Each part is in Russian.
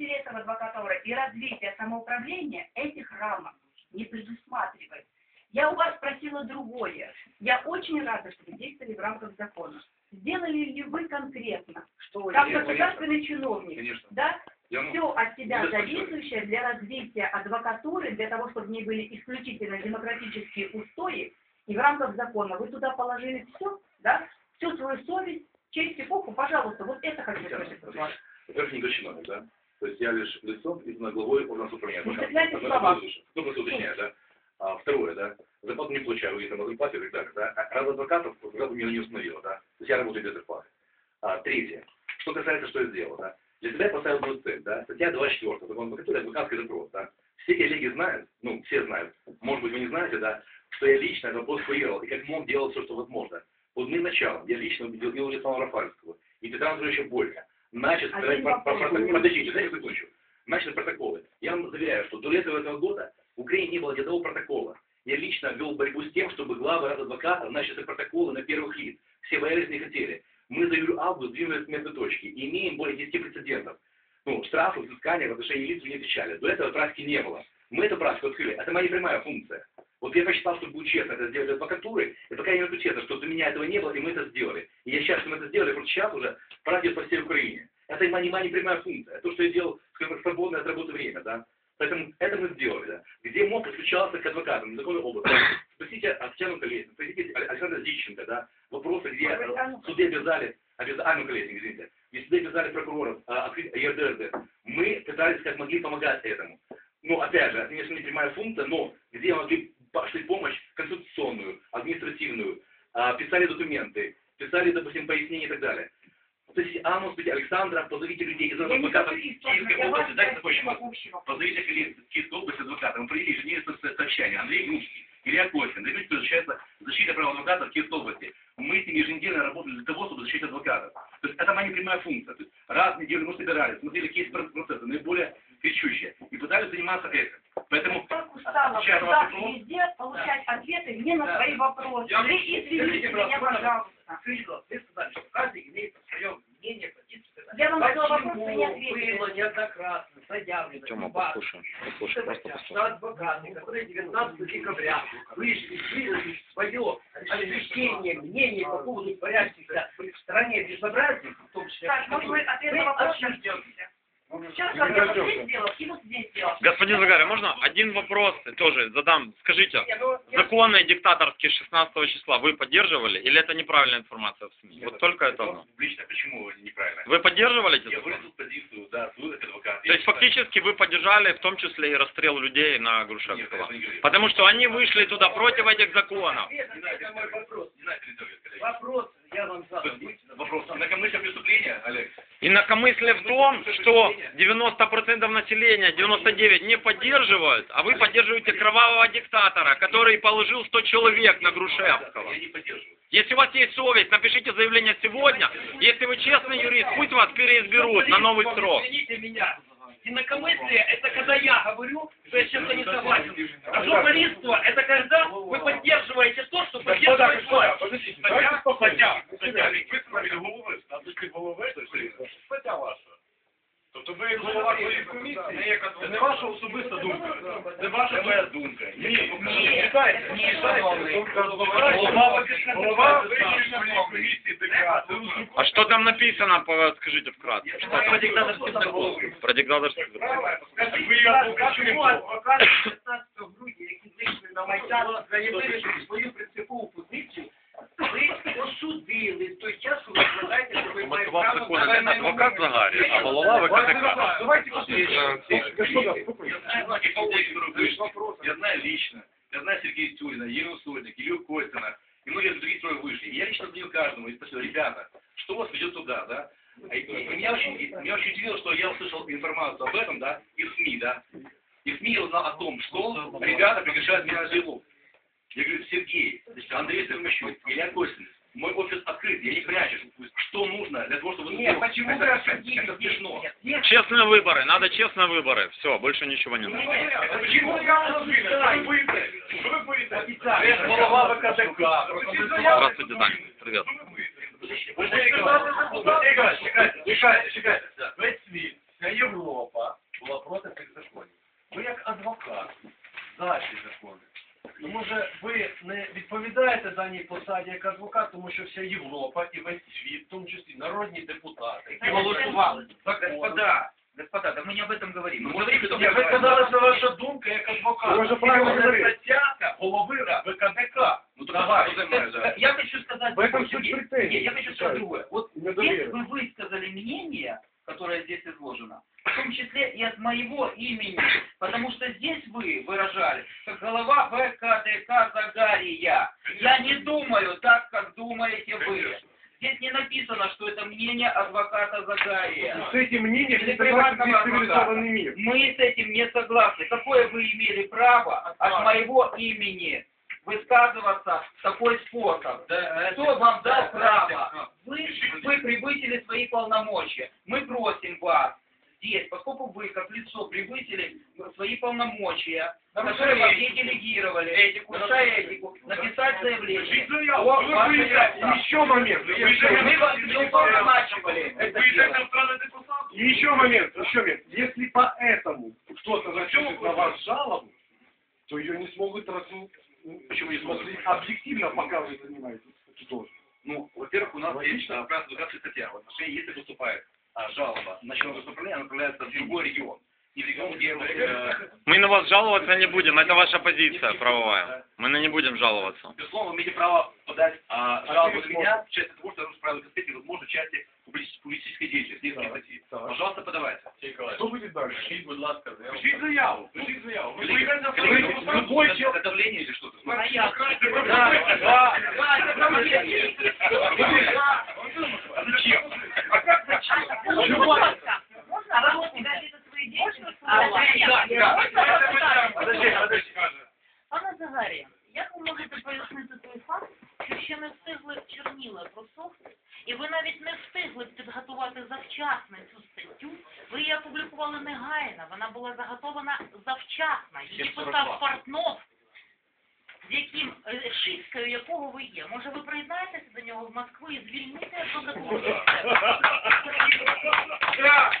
интересов адвокатуры и развития самоуправления этих рамок не предусматривает. Я у вас спросила другое. Я очень рада, что вы действовали в рамках закона. Сделали ли вы конкретно, Что как государственный чиновник, Конечно. да, Я, все от себя зависящее для развития адвокатуры, для того, чтобы в ней были исключительно демократические устои, и в рамках закона вы туда положили все, да, всю свою совесть, честь, эпоху, пожалуйста, вот это хочу спросить у вас. Во-первых, не чиновник, да? То есть я лишь лицом и пока слова. не слышу. Ну, просто уточняю, да? А, второе, да? Зарплату не получаю, вы там адвокаты и так да? А Раз адвокатов, сразу меня не установило, да? То есть я работаю без зарплаты. А, третье. Что касается, что я сделал, да? Для себя я поставил одну цель, да? Статья 24, закон адвокатуры, адвокатский запрос, да? Все коллеги знают, ну, все знают, может быть, вы не знаете, да, что я лично этот вопрос курировал и как мог делал все, что возможно. Под моим началом я лично убедил и Владислава Рафальского, и Петра Анатольевича Бойко, по- вопрос. протоколы. Подождите, дайте закончу. Начали протоколы. Я вам заверяю, что до этого этого года в Украине не было ни одного протокола. Я лично вел борьбу с тем, чтобы главы рад адвокатов начали протоколы на первых лиц. Все боялись, не хотели. Мы за июль-август двинулись к местной точке и имеем более 10 прецедентов. Ну, штрафы, взыскания в отношении лиц не отвечали. До этого практики не было. Мы эту практику открыли. Это моя прямая функция. Вот я посчитал, что будет честно это сделать для адвокатуры, и пока я не могу честно, что до меня этого не было, и мы это сделали. И я счастлив, что мы это сделали, просто сейчас уже практика по всей Украине. Это моя, прямая функция. То, что я делал, скажем так, свободное от работы время, да. Поэтому это мы сделали, да. Где мог подключался к адвокатам, незаконный обыск. Спросите Татьяну Колесину, спросите Александра Зищенко, да. Вопросы, где в суде обязали, обязали, Анну Колесину, извините, где суде обязали прокуроров а, открыть ЕРДРД. Мы пытались как могли помогать этому. Ну, опять же, это, конечно, не прямая функция, но где могли пошли помощь конституционную, административную, а, писали документы, писали, допустим, пояснения и так далее. То есть, а, может быть, Александра, позовите людей из адвокатов Киевской области, дайте общего. Позовите Киевской области адвоката. Мы провели ежедневное со- сообщение. Андрей Грушкин, Илья Костин, люди, кто защищается защитой прав адвокатов в Киевской области. Мы с ними еженедельно работали для того, чтобы защитить адвокатов. То есть это моя прямая функция. То есть раз в неделю мы собирались, смотрели, есть процессы, наиболее кричущие, и пытались заниматься этим. Так везде получать ответы не на свои вопросы. Вы извините меня, пожалуйста, вы сказали, что каждый имеет свое мнение, позицию. Я вам задала вопрос, Почему вы не ответили. было неоднократно заявлено вас, послушай, послушай, просто послушай. что адвокаты, которые 19 декабря вышли, выразили свое ощущение, мнение по поводу творящихся в стране безобразий, в том числе... Так, может, вы ответ на вопрос? Я сделал. Господин Загаря, можно один вопрос тоже задам? Скажите, Я, ну, я- законы диктаторские 16 числа вы поддерживали или это неправильная информация в СМИ? Вот только это одно. Публично, почему неправильно? Вы поддерживали эти Я законы? выразил позицию, да, как адвокат. То есть фактически вы поддержали в том числе и расстрел людей на Грушевского? Нет, я. Потому что они вышли туда против этих законов. Это мой вопрос. Не знаю. Вопрос я вам есть, Вопрос. Инакомыслие преступления, Олег? Инакомыслие в том, что 90% населения, 99% не поддерживают, а вы поддерживаете кровавого диктатора, который положил 100 человек на Грушевского. Если у вас есть совесть, напишите заявление сегодня. Если вы честный юрист, пусть вас переизберут на новый срок Извините меня. Инакомыслие – это когда я говорю, что я с чем-то не согласен. А журналистство – это когда вы поддерживаете то, что поддерживает власть. Подождите, стаття, стаття, стаття, виправили голови, статусі голови, стаття ваша. Тобто ви як голова своєї комісії, це не ваша особиста думка, це ваша моя думка. Ні, ні, Читайте, ні, читайте. Голова, голова вирішення комісії ТК. А что там написано, по- скажите вкратце? Что Про там? Про диктаторский закон. Ви його чому адвокати 16 грудня, які вийшли на Майдан, заявили свою принципову позицію, ви осудили в той час, коли ви вважаєте, що ви маєте Мотивував право... закони не адвокат Загарі, а голова ВКТК. Давайте Я знаю лично. Я знаю Сергея Тюрина, Елену Сольник, Илью Костина. И многие другие трое вышли. И я лично звонил каждому и спросил, ребята, что вас ведет туда, да? А И, и меня, очень, и меня очень удивило, что я услышал информацию об этом, да, из СМИ, да. И в СМИ я узнал о том, что ребята приглашают меня на диалог. Я говорю, Сергей, Андрей Сергеевич, Илья Костин, мой офис открыт, я не прячусь. Что нужно для того, чтобы... Нет, почему вы это, осудили? это смешно. Честные выборы, надо честные выборы. Все, больше ничего не надо. Это почему я осуждаю? Вы боитесь? Что вы боитесь? Официально. Я же голова ВКДК. Здравствуйте, Даня. Привет. Чекайте, чекайте, чекайте. Весь світ вся Європа була проти цих законів. Ви як адвокат за ці закони. Ну, може, ви не відповідаєте даній посаді як адвокат, тому що вся Європа і весь світ, в тому числі народні депутати, які голосували закони. Господа, господа, да мы не об этом говорим. Мы Ну, говорим. Ні, ви сказали, що ваша думка як адвокат. Ви вже правильно говорите. стаття голови ВКДК. Ну, так Давай. Я хочу сказать... В этом суть претензий, Нет, я хочу сказать другое. Вот если вы высказали мнение, которое здесь изложено, в том числе и от моего имени, потому что здесь вы выражали, как голова ВКДК Загария. Я не думаю так, как думаете вы. Здесь не написано, что это мнение адвоката Загария. С этим мнением Или не согласен цивилизованный мир. Мы с этим не согласны. Какое вы имели право от моего имени высказываться в такой способ? Кто вам дал право? Вы, вы превысили свои полномочия. Мы просим вас здесь, поскольку вы, как лицо, превысили свои полномочия, которые вам не делегировали, этику, нарушая этику, написать заявление. Еще момент. Мы вас не уполномачивали еще момент, еще момент. Если поэтому кто-то напишет на вас жалобу, то ее не смогут рассмотреть. Почему не смогут? Объективно, пока вы занимаетесь. Ну, во-первых, у нас есть а, адвокатской статья. В отношении, если поступает а, жалоба на она направляется в другой регион. В регион, где... э, Мы на вас жаловаться не будем, это ваша позиция правовая. Мы на не будем жаловаться. Безусловно, вы имеете право подать а, жалобу на меня в части того, что нарушено правила Конституции, возможно, в части публицистской деятельности, статьи. так. Пожалуйста, подавайте. Что будет дальше? Пишіть, будь ласка, заяву. Пишите заяву. Пишите заяву. Вы Любой человек. Давление или что-то? Да, да, Да, А не говорите свои подожди. Пане Загарі, як ви можете пояснити той факт, що ще не встигли чорніла просохти, і ви навіть не встигли підготувати завчасно цю статтю, ви її опублікували негайно, вона була заготована завчасно, її писав Портнов, з яким, е, шицькою якого ви є. Може ви приєднаєтеся до нього в Москву і звільните адвокатуру? Да.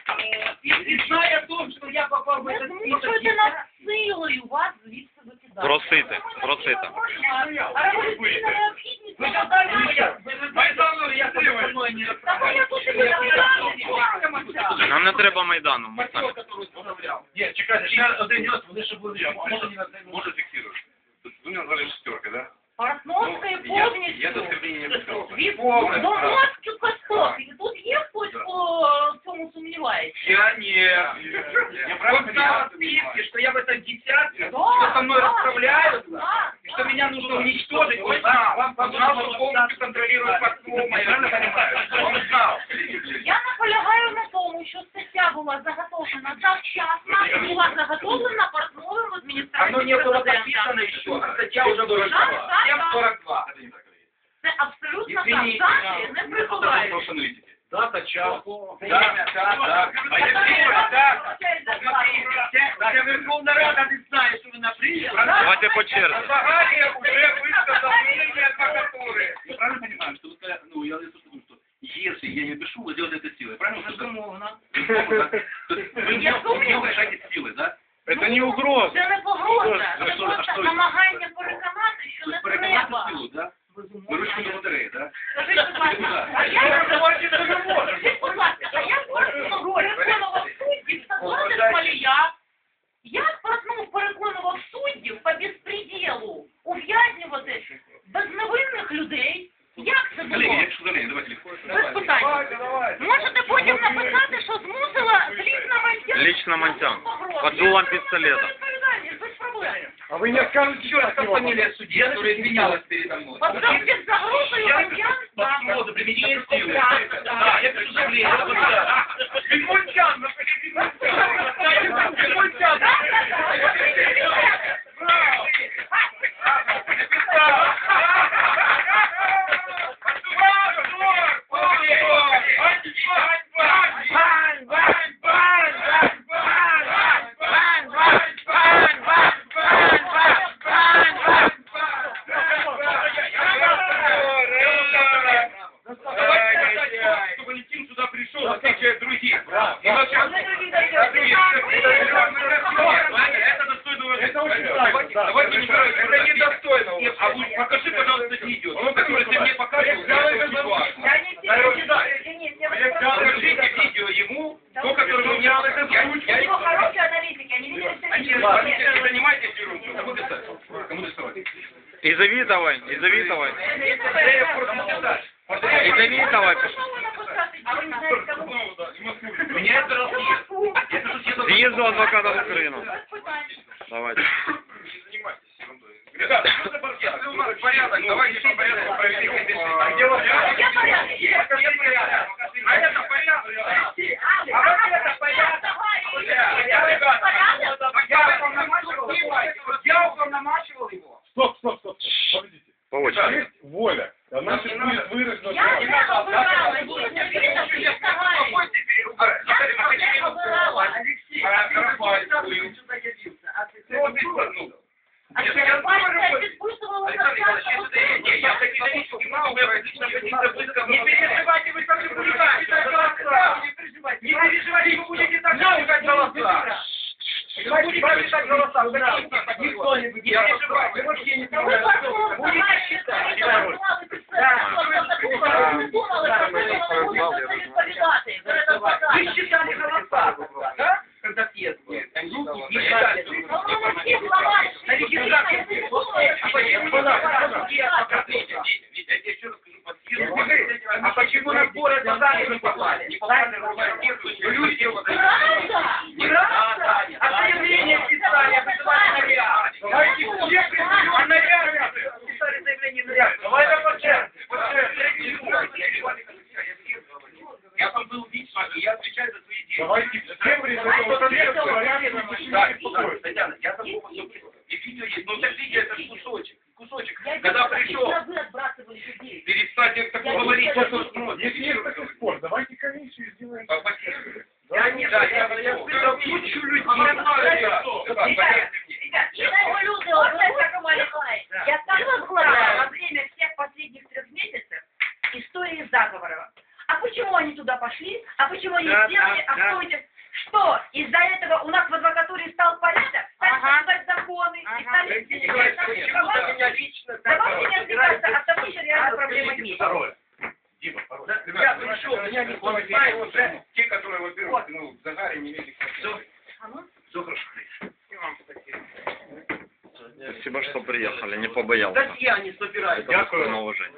И, и зная о том, что я попал в Ви этот список, змушуєте нас силою вас звідси викидати. Просити, просити. А революційна необхідність вы вона сказали, треба. что я, вы, вы, Майдану я со мной не Та ви я тут і не расправляюсь. Нам не треба Майдану, ми самі. Хотел, который составлял. Ні, чекайте, ще один нюанс, вони ще були. Я, Можно не Можно фиксировать? Вы меня назвали шестерка, да? Портновська Ну, я, я до повністю. оскорбления не пускал. Від Повністю. до мозку косток. І тут є хтось Да. по цьому сумнівається. Я не... Я Я правильно Давайте Лично Монтян. Под дулом пистолета. А вы не скажете, раз, как фамилия судьи, которая извинялась передо мной? Загрозою Я Мантян. под угрозой применения силы. Да, я пишу заявление. Вот так. Бегунчан, Бегунчан. Бегунчан. Браво. Давайте сказать, что Валентин сюда пришел, в отличие от других. И вот сейчас да. Давайте не говорить, это недостойно. у вас. А вы покажи, пожалуйста, видео. То, которое ты мне показывал, это очень важно. Я не Короче, извините, А я взял, покажите видео ему, то, которое вы мне показывали. Я- У него я- хорошие аналитики, они видели все Они видео. занимайтесь, не занимайтесь ерундой. Кому писать? Кому рисовать? И завидовай, и просто написать. И. А не знаете, кому? Меня это. Съезду адвоката в Украину. Давайте. Ребята, если у нас порядок, давайте по порядку проверим. А где вас Где порядок? Где порядок? А это порядок. А вот это порядок. Я уполномачивал его. Я уполномачивал его. Стоп, стоп, стоп, подождите. По очереди. Есть воля. Она сейчас будет выражена. Я прямо. не выбирала, не видно, что Алексей, Рафаэль, А Черепанская использовала Александр Николаевич, это не я не переживайте, вы не хулиганите. Не переживайте, не переживайте, вы будете так жаловать голоса. Вы будете так голоса, никто не будет. Не переживайте, вы вообще не переживайте. Будете считать. Вы считали голоса, да? Когда съезд был. Ну, не считали. На регистрации. А почему у нас Витя, я тебе еще раз скажу, по съезду. А почему на сборы задания не попали? Не попали на съезд, люди его Не раз? А заявление писали, обязательно наряд. Давайте все придем, а наряд. Писали заявление наряд. Давай на почерк. Я там был лично, и я отвечаю за свои деньги. Давайте все при этом порядке, порядке, Да, начинаем да, Татьяна, я там был, и видео есть, ну так видео это ж кусочек, кусочек. Когда пришел, Вы отбрасывали людей. перестать так говорить, Я что смотрит. Если есть такой спор, давайте комиссию сделаем. Я не знаю, я я слышал кучу людей. Я сказала во время всех последних трех месяцев истории заговора. А почему они туда пошли? А почему они Да, сделали? да, А да. кто это? Что, из-за этого у нас в адвокатуре стал порядок? Стали соблюдать законы? И стали меня лично Давайте не отвлекаться от того, что реально проблема есть. Второе. Дима, второе. Я пришел, меня не знает, уже те, которые, во-первых, ну, в загаре не имели Все, все хорошо. Спасибо, что приехали, не побоялся. Да я не собираюсь. Уважения.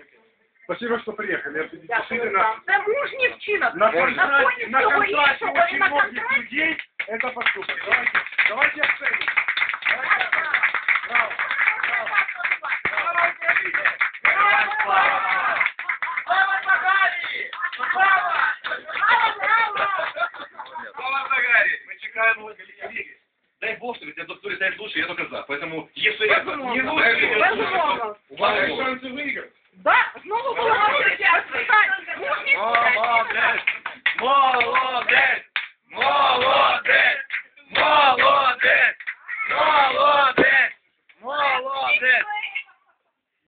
Спасибо, что приехали. Это действительно Це мужній вчинок. на контрасте, на контрасте очень на многих людей это поступок. Давайте, давайте оценим. Давайте оценим. Браво. Браво, Украине! Слава Загаре! Мы чекаем его коллеги. Дай бог, что тебя доктор дай лучше, я только за. Поэтому, если я не лучше, у вас